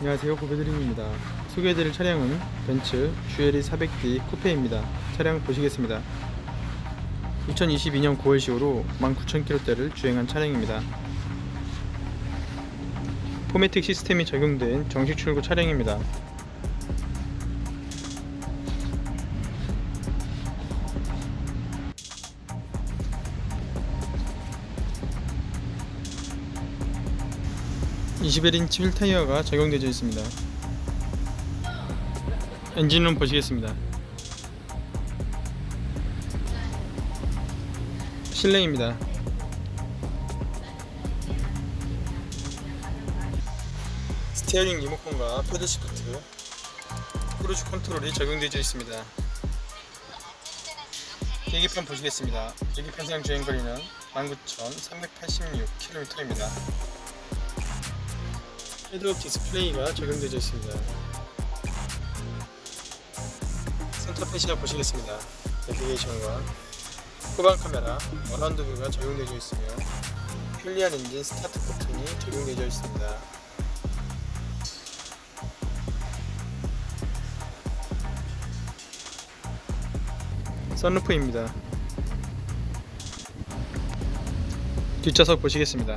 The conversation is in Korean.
안녕하세요. 고배드림입니다. 소개해드릴 차량은 벤츠 GLE 400D 쿠페입니다. 차량 보시겠습니다. 2022년 9월식으로 19,000km대를 주행한 차량입니다. 포매틱 시스템이 적용된 정식 출고 차량입니다 (21인치) 휠 타이어가 적용되어 있습니다. 엔진룸 보시겠습니다. 실내입니다. 스티어링 리모컨과 패드 시프트 크루즈 컨트롤이 적용되어 있습니다. 계기판 보시겠습니다. 계기판상 주행 거리는 19,386km입니다 헤드업 디스플레이가 적용되어 있습니다. 센터 패시아 보시겠습니다. 내비게이션과 후방 카메라 원하운드 뷰가 적용되어 있으며 편리한 엔진 스타트 버튼이 적용되어 있습니다. 썬루프입니다. 뒷좌석 보시겠습니다